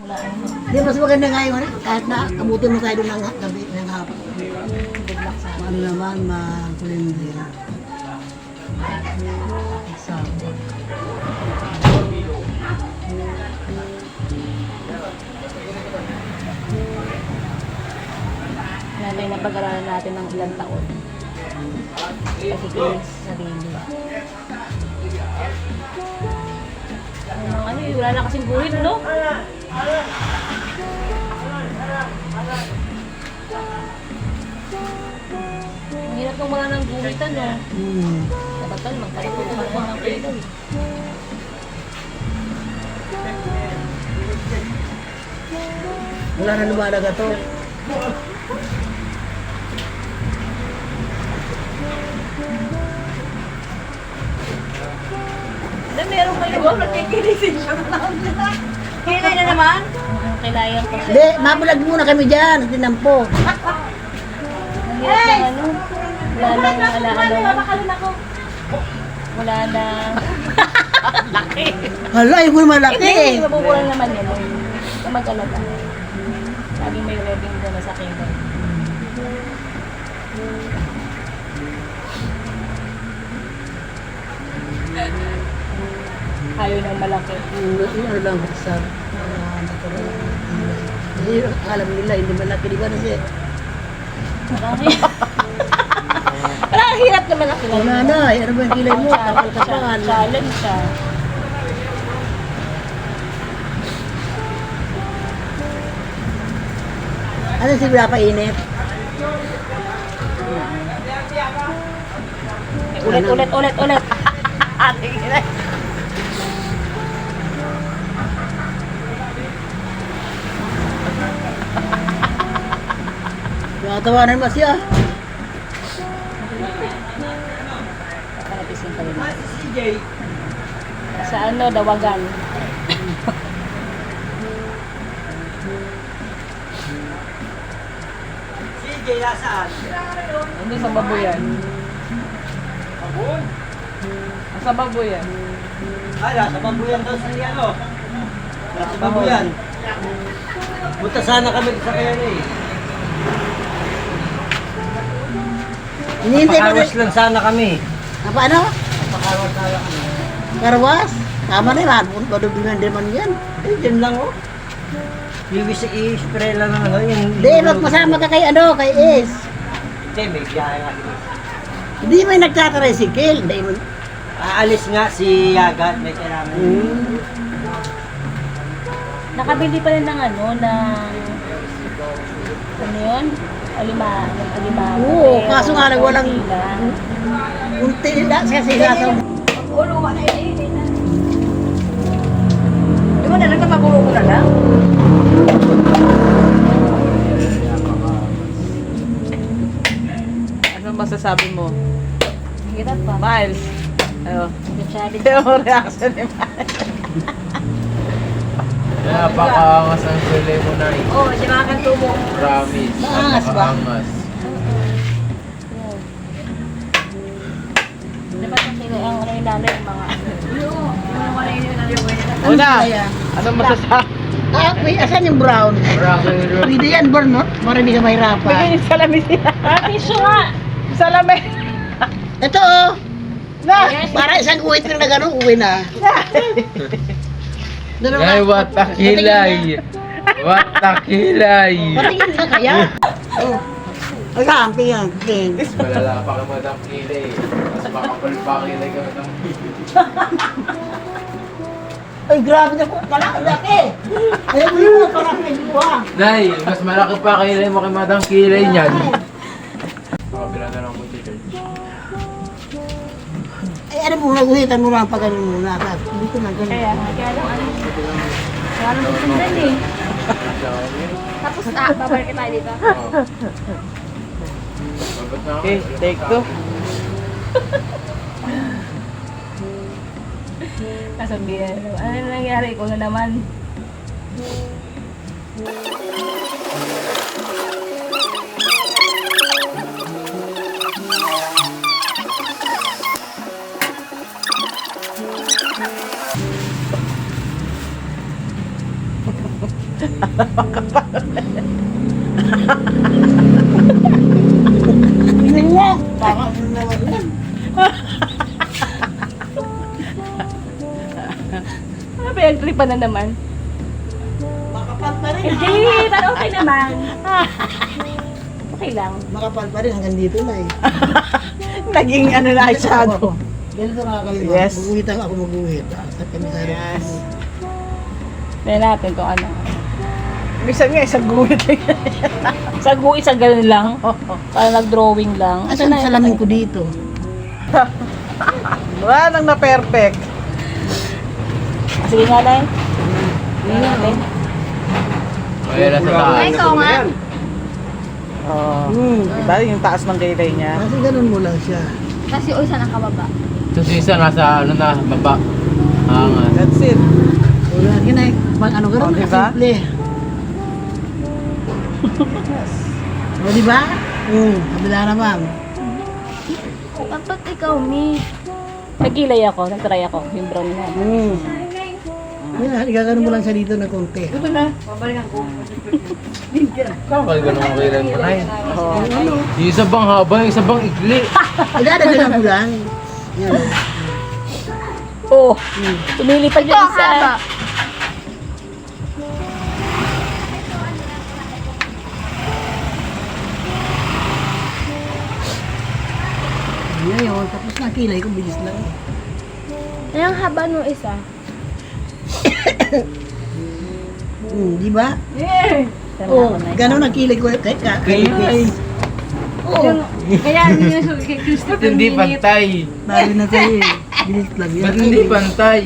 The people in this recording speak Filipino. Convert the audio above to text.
Di mas maganda nga yung ano, kahit na abutin mo tayo ng gabi, ng hapon. Ano naman, makulindi. Sabi. Nanay na pag-aralan natin ng ilang taon. Pakikinig sa sarili. Ano, ano wala na kasing guhit, no? Ang hirap nung wala ng guhitan, no? Hmm. Dapat tal, magkalito ka naman ng. Wala na lumalaga to. Hindi, meron kayo. Oh, nagkikilising siya Kilay na naman? Kilayan ko siya. Hindi, mabulag muna kami dyan. Tinampo. Ang hirap ng ano. Wala nang alaala. Wala na. Laki. Hala, yung malaki Hindi, mabubulan naman yan. Huwag mag-alala. Ayaw ng malaki. Ano lang, sa... Hindi, alam nila, hindi malaki. Di ba na siya? Parang hirap naman ako. Wala na, eh. ano ba yung kilay mo? Kapal ka pa. ano? Challenge siya. Ano si Wala pa init? Ulit, ulit, ulit, ulit. Nakatawanan mo siya. Panapisin ka rin. Sa ano, dawagan. CJ, nasaan? Ano sa baboyan? Abon? Sa baboyan. Ah, nasa babuyan daw sa ano. Nasa babuyan. Punta sana kami sa kaya eh. Hinihintay ko Pakawas na. lang sana kami. Apa ano? Pakawas sana kami. Karwas? Tama na yan. Madugtungan din man yan. Eh, dyan lang oh. Ibig sa i-spray lang ng ano. Yung, Hindi, magpasama ka kay ano, kay Ace. Hindi, may biyahe nga. Hindi may nagtatricycle. Hindi mo. Aalis nga si Yagat, may kailangan. Hmm. Nakabili pa rin ng ano, ng... Ano yun? Alima, ng alima. Oo, kaso nga lang walang- Unti na kasi nasa... Di ba na nagkapaguro ko na lang? Ano masasabi mo? Hirap pa. Miles. Ano? Challenge. Yung reaction ni Miles. Napakaangas ang sili mo na eh. Oh, di ba kang tumo? Promise. Maangas ba? Napakaangas. Dapat ang sila ang ano yung mga... Una, kaya? anong masasabi? Ah, may asan yung brown? Road. Pwede yan, burn, no? Para hindi ka mahirapan. Bigyan yung salamin niya. Ah, tissue nga! Salamin! Ito, oh. Na! Para isang uwit na gano'n, uwi na. Dalawa. Ay, what a kilay. What a kilay. Patingin ka kaya? Oh. Ay, kampi yan. King. Mas malala pa ka madang kilay. Mas makapal pa kilay ka madang Ay, grabe na po. Kalaki laki. Ay, mo parang may buwa. Nay, mas malaki pa kilay mo kay madang kilay niyan. Makabila na lang po teacher. Ay, ano mo, naguhitan mo lang pag ganun muna. Tapos, Hindi ko na ganun. Kaya, kaya lang ano. Kaya lang susundan eh. Tapos ah, babalik tayo dito. Babat na ako. Okay, take two. Kasabihan. Ano na nangyari ko na naman? Ano ba yung tripa na naman? Makapal pa rin. Hindi, pero okay naman. Okay lang. Makapal pa rin hanggang dito na eh. Naging ano na eyeshadow. Ganito na kami. Yes. Maguhitan ako sa Yes. Tignan natin kung ano. Minsan nga, isang guhit lang. Sa gu isang ganun lang. Parang nag-drawing lang. Asan ang salamin ko dito? Wala nang na-perfect. Sige nga, Nay. Tingnan natin. Kaya na sa taas. ikaw nga. Oh. Diba yung taas ng kilay niya? Kasi ganun mo lang siya. Kasi o isa nakababa. Ito si isa nasa ano na, baba. Angas. That's it. Wala, ginay. Pag ano ganun, Oh, diba? simple. O, di ba? Oo, kabila naman. Dapat ikaw, Mi. Nagkilay ako, nagtry ako, yung brown na. Oo. Yan, igagano mo lang siya dito ng konti. Kapal ganun ang kailan mo na Oh. Yung isa bang haba, yung isa bang ikli. Idadagdagan mo lang. Yan. Oh, tumilipad yung isa. Yan yun. Tapos nakilay ko, bilis lang. Ay, ang haba nung isa. Hmm, di ba? Sana Oo, Nay. gano'n ang kilay ko. Kahit ka, kahit Kilay. Oo, Kaya hindi na siya kay Christopher hindi pantay? dali na sa'yo eh. Bilis lang yun. Ba't hindi pantay?